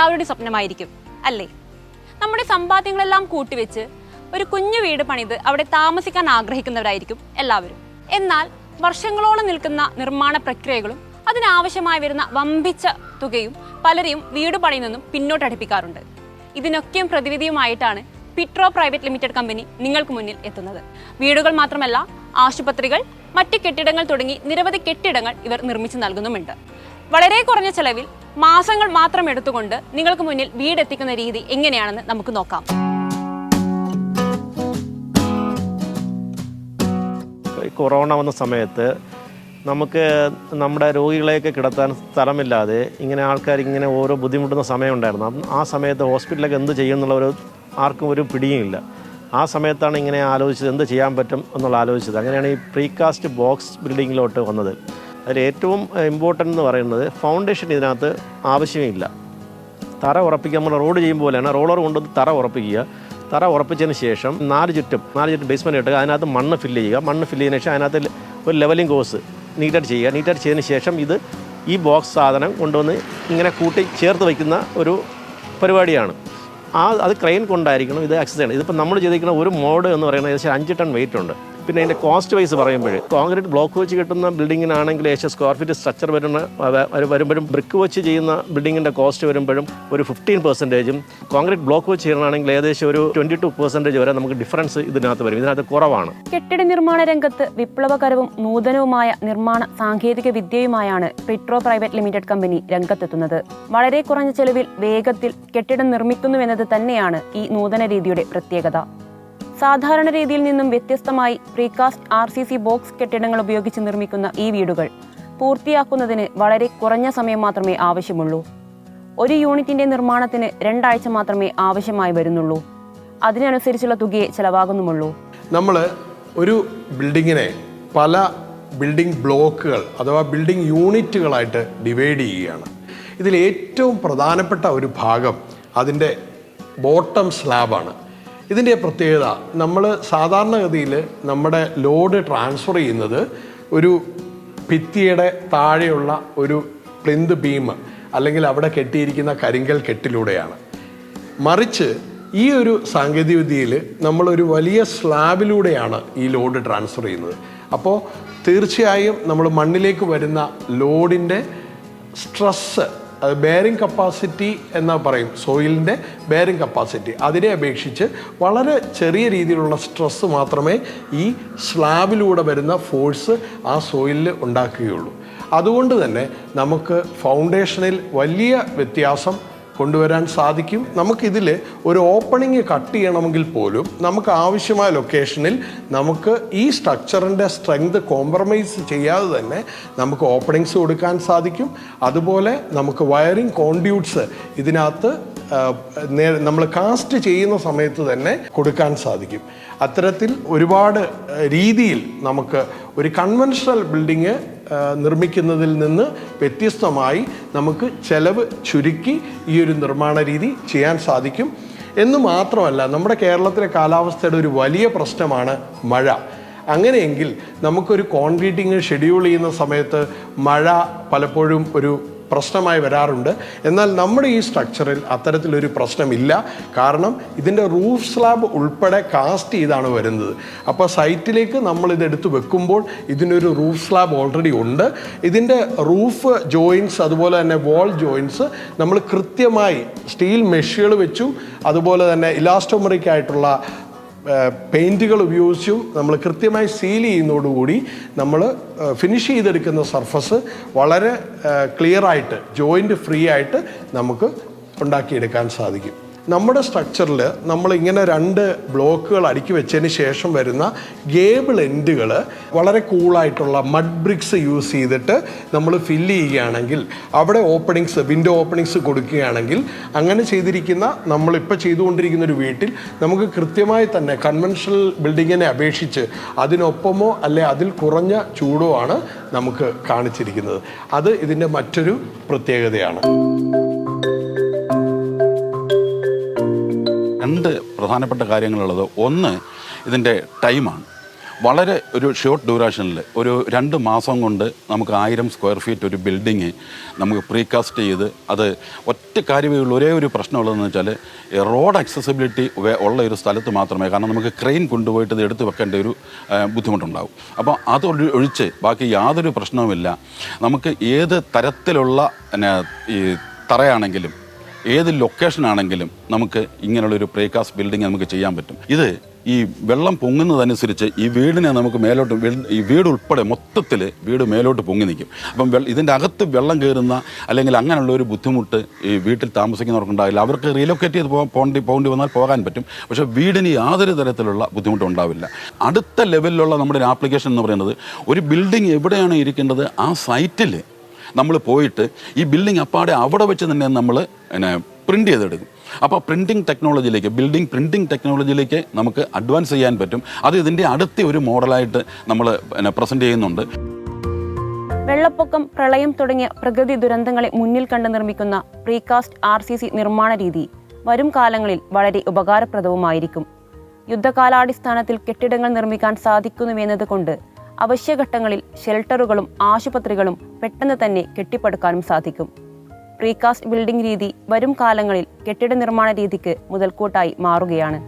എല്ലാവരുടെയും സ്വപ്നമായിരിക്കും അല്ലേ? നമ്മുടെ സമ്പാദ്യങ്ങളെല്ലാം കൂട്ടിവെച്ച് ഒരു കുഞ്ഞു വീട് പണിത് അവിടെ താമസിക്കാൻ ആഗ്രഹിക്കുന്നവരായിരിക്കും എല്ലാവരും. എന്നാൽ വർഷങ്ങളോളം നിൽക്കുന്ന നിർമ്മാണ പ്രക്രിയകളും അതിനാവശ്യമായി വരുന്ന വമ്പിച്ച തുകയും പലരെയും വീട് പണിയിൽ നിന്നും പിന്നോട്ടടിപ്പിക്കാറുണ്ട്. ഇതിനൊക്കെയും പ്രതിവിധിയുമായിട്ടാണ് പിട്രോ പ്രൈവറ്റ് ലിമിറ്റഡ് കമ്പനി നിങ്ങൾക്ക് മുന്നിൽ എത്തുന്നത്. വീടുകൾ മാത്രമല്ല ആശുപത്രികൾ മറ്റ് കെട്ടിടങ്ങൾ തുടങ്ങി നിരവധി കെട്ടിടങ്ങൾ ഇവർ നിർമ്മിച്ചു നൽകുന്നുമുണ്ട്. വളരെ കുറഞ്ഞ ചെലവിൽ മാസങ്ങൾ മാത്രം എടുത്തുകൊണ്ട് നിങ്ങൾക്ക് മുന്നിൽ വീട് വീടെത്തിക്കുന്ന രീതി എങ്ങനെയാണെന്ന് നമുക്ക് നോക്കാം. കൊറോണ വന്ന സമയത്ത് നമുക്ക് നമ്മുടെ രോഗികളെയൊക്കെ കിടത്താൻ സ്ഥലമില്ലാതെ ഇങ്ങനെ ആൾക്കാർ ഇങ്ങനെ ഓരോ ബുദ്ധിമുട്ടുന്ന സമയമുണ്ടായിരുന്നു. അപ്പം ആ സമയത്ത് ഹോസ്പിറ്റലൊക്കെ എന്ത് ചെയ്യും എന്നുള്ള ഒരു ആർക്കും ഒരു പിടിയുമില്ല ആ സമയത്താണ് ഇങ്ങനെ ആലോചിച്ചത് എന്ത് ചെയ്യാൻ പറ്റും എന്നുള്ള ആലോചിച്ചത്. അങ്ങനെയാണ് ഈ പ്രീകാസ്റ്റ് ബോക്സ് ബിൽഡിങ്ങിലോട്ട് വന്നത്. അതിൽ ഏറ്റവും ഇമ്പോർട്ടന്റ് എന്ന് പറയുന്നത് ഫൗണ്ടേഷൻ ഇതിനകത്ത് ആവശ്യമില്ല. തറ ഉറപ്പിക്കുക നമ്മൾ റോഡ് ചെയ്യുമ്പോൾ പോലെയാണ്. റോളർ കൊണ്ടുവന്ന് തറ ഉറപ്പിക്കുക. തറ ഉറപ്പിച്ചതിന് ശേഷം നാല് ചുറ്റും നാല് ചുറ്റും ബേസ്മെന്റ് ഇട്ടുക അതിനകത്ത് മണ്ണ് ഫില്ല് ചെയ്യുക. മണ്ണ് ഫില്ല് ചെയ്തതിന് ശേഷം അതിനകത്ത് ഒരു ലെവലിംഗ് കോഴ്സ് നീറ്റായിട്ട് ചെയ്യുക. നീറ്റായിട്ട് ചെയ്തതിന് ശേഷം ഇത് ഈ ബോക്സ് സാധനം കൊണ്ടുവന്ന് ഇങ്ങനെ കൂട്ടി ചേർത്ത് വയ്ക്കുന്ന ഒരു പരിപാടിയാണ്. ആ അത് ക്രെയിൻ കൊണ്ടായിരിക്കണം ഇത് ആക്സസ് ചെയ്യണം. ഇതിപ്പോൾ നമ്മൾ ചെയ്തിരിക്കുന്ന ഒരു മോഡ് എന്ന് പറയുന്നത് ഏകദേശം അഞ്ച് ടൺ വെയിറ്റ് ഉണ്ട്. പിന്നെ അതിന്റെ കോസ്റ്റ് വൈസ് പറയുമ്പോൾ കോൺക്രീറ്റ് ബ്ലോക്ക് വെച്ച് കിട്ടുന്ന ബിൽഡിങ്ങിനാണെങ്കിൽ ഏകദേശം സ്ക്വയർ ഫീറ്റ് സ്ട്രക്ചർ വരുന്ന വരുമ്പോഴും ബ്രിക്ക് വെച്ച് ചെയ്യുന്ന ബിൽഡിങ്ങിന്റെ കോസ്റ്റ് വരുമ്പോഴും ഒരു ഫിഫ്റ്റീൻ പെർസെന്റേജും കോൺക്രീറ്റ് ബ്ലോക്ക് വെച്ച് ചെയ്യണമെങ്കിൽ ഏകദേശം ഒരു ട്വന്റി ടു പെർസെന്റേജ് വരെ നമുക്ക് ഡിഫറൻസ് ഇതിനകത്ത് വരും. ഇതിനകത്ത് കുറവാണ്. കെട്ടിട നിർമ്മാണ രംഗത്ത് വിപ്ലവകരവും നൂതനവുമായ നിർമ്മാണ സാങ്കേതിക വിദ്യയുമായാണ് പെട്രോ പ്രൈവറ്റ് ലിമിറ്റഡ് കമ്പനി രംഗത്തെത്തുന്നത്. വളരെ കുറഞ്ഞ ചെലവിൽ വേഗത്തിൽ കെട്ടിടം നിർമ്മിക്കുന്നുവെന്നത് തന്നെയാണ് ഈ നൂതന രീതിയുടെ പ്രത്യേകത. സാധാരണ രീതിയിൽ നിന്നും വ്യത്യസ്തമായി precast R C C box കെട്ടിടങ്ങൾ ഉപയോഗിച്ച് നിർമ്മിക്കുന്ന ഈ വീടുകൾ പൂർത്തിയാക്കുന്നതിന് വളരെ കുറഞ്ഞ സമയം മാത്രമേ ആവശ്യമുള്ളൂ. ഒരു യൂണിറ്റിന്റെ നിർമ്മാണത്തിന് രണ്ടാഴ്ച മാത്രമേ ആവശ്യമായി വരുന്നുള്ളൂ. അതിനനുസരിച്ചുള്ള തുകയെ ചെലവാകുന്നുമുള്ളൂ. നമ്മൾ ഒരു ബിൽഡിങ്ങിനെ പല ബിൽഡിംഗ് ബ്ലോക്കുകൾ അഥവാ ബിൽഡിംഗ് യൂണിറ്റുകളായിട്ട് ഡിവൈഡ് ചെയ്യുകയാണ്. ഇതിൽ ഏറ്റവും പ്രധാനപ്പെട്ട ഒരു ഭാഗം അതിന്റെ ബോട്ടം സ്ലാബാണ്. ഇതിന്റെ പ്രത്യേകത നമ്മൾ സാധാരണഗതിയിൽ നമ്മുടെ ലോഡ് ട്രാൻസ്ഫർ ചെയ്യുന്നത് ഒരു ഭിത്തിയുടെ താഴെയുള്ള ഒരു പ്ലിന്ത് ബീം അല്ലെങ്കിൽ അവിടെ കെട്ടിയിരിക്കുന്ന കരിങ്കൽ കെട്ടിലൂടെയാണ്. മറിച്ച് ഈ ഒരു സാങ്കേതികവിദ്യയിൽ നമ്മളൊരു വലിയ സ്ലാബിലൂടെയാണ് ഈ ലോഡ് ട്രാൻസ്ഫർ ചെയ്യുന്നത്. അപ്പോൾ തീർച്ചയായും നമ്മൾ മണ്ണിലേക്ക് വരുന്ന ലോഡിന്റെ സ്ട്രെസ്സ് അത് ബെയറിംഗ് കപ്പാസിറ്റി എന്ന് പറയും. സോയിലിന്റെ ബെയറിംഗ് കപ്പാസിറ്റി അതിനെ അപേക്ഷിച്ച് വളരെ ചെറിയ രീതിയിലുള്ള സ്ട്രെസ്സ് മാത്രമേ ഈ സ്ലാബിലൂടെ വരുന്ന ഫോഴ്സ് ആ സോയിലിൽ ഉണ്ടാക്കുകയുള്ളൂ. അതുകൊണ്ട് തന്നെ നമുക്ക് ഫൗണ്ടേഷനിൽ വലിയ വ്യത്യാസം കൊണ്ടുവരാൻ സാധിക്കും. നമുക്കിതിൽ ഒരു ഓപ്പണിങ് കട്ട് ചെയ്യണമെങ്കിൽ പോലും നമുക്ക് ആവശ്യമായ ലൊക്കേഷനിൽ നമുക്ക് ഈ സ്ട്രക്ചറിന്റെ സ്ട്രെങ്ത് കോംപ്രമൈസ് ചെയ്യാതെ തന്നെ നമുക്ക് ഓപ്പണിങ്സ് കൊടുക്കാൻ സാധിക്കും. അതുപോലെ നമുക്ക് വയറിംഗ് കോൺഡ്യൂട്ട്സ് ഇതിനകത്ത് നമ്മൾ കാസ്റ്റ് ചെയ്യുന്ന സമയത്ത് തന്നെ കൊടുക്കാൻ സാധിക്കും. അത്തരത്തിൽ ഒരുപാട് രീതിയിൽ നമുക്ക് ഒരു കൺവെൻഷണൽ ബിൽഡിങ് നിർമ്മിക്കുന്നതിൽ നിന്ന് വ്യത്യസ്തമായി നമുക്ക് ചെലവ് ചുരുക്കി ഈ ഒരു നിർമ്മാണ രീതി ചെയ്യാൻ സാധിക്കും. എന്ന് മാത്രമല്ല നമ്മുടെ കേരളത്തിലെ കാലാവസ്ഥയുടെ ഒരു വലിയ പ്രശ്നമാണ് മഴ. അങ്ങനെയെങ്കിൽ നമുക്കൊരു കോൺക്രീറ്റിങ് ഷെഡ്യൂൾ ചെയ്യുന്ന സമയത്ത് മഴ പലപ്പോഴും ഒരു പ്രശ്നമായി വരാറുണ്ട്. എന്നാൽ നമ്മുടെ ഈ സ്ട്രക്ചറിൽ അത്തരത്തിലൊരു പ്രശ്നമില്ല. കാരണം ഇതിന്റെ റൂഫ് സ്ലാബ് ഉൾപ്പെടെ കാസ്റ്റ് ചെയ്താണ് വരുന്നത്. അപ്പോൾ സൈറ്റിലേക്ക് നമ്മൾ ഇത് എടുത്ത് വെക്കുമ്പോൾ ഇതിനൊരു റൂഫ് സ്ലാബ് ഓൾറെഡി ഉണ്ട്. ഇതിന്റെ റൂഫ് ജോയിൻസ് അതുപോലെ തന്നെ വാൾ ജോയിൻസ് നമ്മൾ കൃത്യമായി സ്റ്റീൽ മെഷുകൾ വെച്ചു. അതുപോലെ തന്നെ ഇലാസ്റ്റോമറിക് ആയിട്ടുള്ള പെയിന്റുകൾ ഉപയോഗിച്ചും നമ്മൾ കൃത്യമായി സീൽ ചെയ്യുന്നതോടുകൂടി നമ്മൾ ഫിനിഷ് ചെയ്തെടുക്കുന്ന സർഫസ് വളരെ ക്ലിയറായിട്ട് ജോയിന്റ് ഫ്രീ ആയിട്ട് നമുക്ക് ഉണ്ടാക്കിയെടുക്കാൻ സാധിക്കും. നമ്മുടെ സ്ട്രക്ചറിൽ നമ്മൾ ഇങ്ങനെ രണ്ട് ബ്ലോക്കുകൾ അടുക്കി വെച്ചതിന് ശേഷം വരുന്ന ഗേബിൾ എൻഡുകൾ വളരെ കൂളായിട്ടുള്ള മഡ് ബ്രിക്സ് യൂസ് ചെയ്തിട്ട് നമ്മൾ ഫില്ല് ചെയ്യുകയാണെങ്കിൽ അവിടെ ഓപ്പണിങ്സ് വിൻഡോ ഓപ്പണിങ്സ് കൊടുക്കുകയാണെങ്കിൽ അങ്ങനെ ചെയ്തിരിക്കുന്ന നമ്മളിപ്പോൾ ചെയ്തുകൊണ്ടിരിക്കുന്ന ഒരു വീട്ടിൽ നമുക്ക് കൃത്യമായി തന്നെ കൺവെൻഷണൽ ബിൽഡിങ്ങിനെ അപേക്ഷിച്ച് അതിനൊപ്പമോ അല്ലെ അതിൽ കുറഞ്ഞ ചൂടോ ആണ് നമുക്ക് കാണിച്ചിരിക്കുന്നത്. അത് ഇതിന്റെ മറ്റൊരു പ്രത്യേകതയാണ്. രണ്ട് പ്രധാനപ്പെട്ട കാര്യങ്ങളുള്ളത്. ഒന്ന് ഇതിന്റെ ടൈമാണ്. വളരെ ഒരു ഷോർട്ട് ഡ്യൂറേഷനിൽ ഒരു രണ്ട് മാസം കൊണ്ട് നമുക്ക് ആയിരം സ്ക്വയർ ഫീറ്റ് ഒരു ബിൽഡിങ് നമുക്ക് പ്രീകാസ്റ്റ് ചെയ്ത് അത് ഒറ്റ കാര്യമേ ഉള്ളൂ. ഒരേ ഒരു പ്രശ്നമുള്ളതെന്ന് വെച്ചാൽ റോഡ് അക്സസിബിലിറ്റി ഉള്ള ഒരു സ്ഥലത്ത് മാത്രമേ കാരണം നമുക്ക് ക്രെയിൻ കൊണ്ടുപോയിട്ട് ഇത് എടുത്ത് വെക്കേണ്ട ഒരു ബുദ്ധിമുട്ടുണ്ടാകും അപ്പോൾ അത് ഒഴി- ഒഴിച്ച് ബാക്കി യാതൊരു പ്രശ്നവുമില്ല. നമുക്ക് ഏത് തരത്തിലുള്ള ഈ തറയാണെങ്കിലും ഏത് ലൊക്കേഷൻ ആണെങ്കിലും നമുക്ക് ഇങ്ങനെയുള്ളൊരു പ്രീകാസ്റ്റ് ബിൽഡിംഗ് നമുക്ക് ചെയ്യാൻ പറ്റും. ഇത് ഈ വെള്ളം പൊങ്ങുന്നതനുസരിച്ച് ഈ വീടിനെ നമുക്ക് മേലോട്ട് ഈ വീട് ഉൾപ്പെടെ മൊത്തത്തിൽ വീട് മേലോട്ട് പൊങ്ങി നിൽക്കും അപ്പം ഇതിന്റെ അകത്ത് വെള്ളം കയറുന്ന അല്ലെങ്കിൽ അങ്ങനെയുള്ള ഒരു ബുദ്ധിമുട്ട് ഈ വീട്ടിൽ താമസിക്കുന്നവർക്കുണ്ടാവില്ല അവർക്ക് റീലൊക്കേറ്റ് ചെയ്ത് പോകേണ്ടി പോകേണ്ടി വന്നാൽ പോകാൻ പറ്റും. പക്ഷേ വീടിന് യാതൊരു തരത്തിലുള്ള ബുദ്ധിമുട്ടുണ്ടാവില്ല. അടുത്ത ലെവലിലുള്ള നമ്മുടെ ആപ്ലിക്കേഷൻ എന്ന് പറയുന്നത് ഒരു ബിൽഡിംഗ് എവിടെയാണ് ഇരിക്കേണ്ടത്? ആ സൈറ്റിൽ നമ്മൾ പോയിട്ട് ഈ ബിൽഡിംഗ് അപ്പാടെ അവിടെ വെച്ച് തന്നെ നമ്മൾ പിന്നെ പ്രിന്റ് ചെയ്തെടുക്കും. അപ്പോൾ പ്രിന്റിംഗ് ടെക്നോളജിയിലേക്ക് ബിൽഡിംഗ് പ്രിന്റിംഗ് ടെക്നോളജിയിലേക്ക് നമുക്ക് അഡ്വാൻസ് ചെയ്യാൻ പറ്റും. അത് ഇതിന്റെ അടുത്ത ഒരു മോഡലായിട്ട് നമ്മൾ പിന്നെ പ്രസന്റ് ചെയ്യുന്നുണ്ട്. വെള്ളപ്പൊക്കം പ്രളയം തുടങ്ങിയ പ്രകൃതി ദുരന്തങ്ങളെ മുന്നിൽ കണ്ട് നിർമ്മിക്കുന്ന പ്രീകാസ്റ്റ് ആർ സി സി നിർമ്മാണ രീതി വരും കാലങ്ങളിൽ വളരെ ഉപകാരപ്രദവുമായിരിക്കും. യുദ്ധകാലാടിസ്ഥാനത്തിൽ കെട്ടിടങ്ങൾ നിർമ്മിക്കാൻ സാധിക്കുന്നുവെന്നതുകൊണ്ട് അവശ്യഘട്ടങ്ങളിൽ ഷെൽട്ടറുകളും ആശുപത്രികളും പെട്ടെന്ന് തന്നെ കെട്ടിപ്പടുക്കാനും സാധിക്കും. പ്രീകാസ്റ്റ് ബിൽഡിംഗ് രീതി വരും കാലങ്ങളിൽ കെട്ടിട നിർമ്മാണ രീതിക്ക് മുതൽക്കൂട്ടായി മാറുകയാണ്.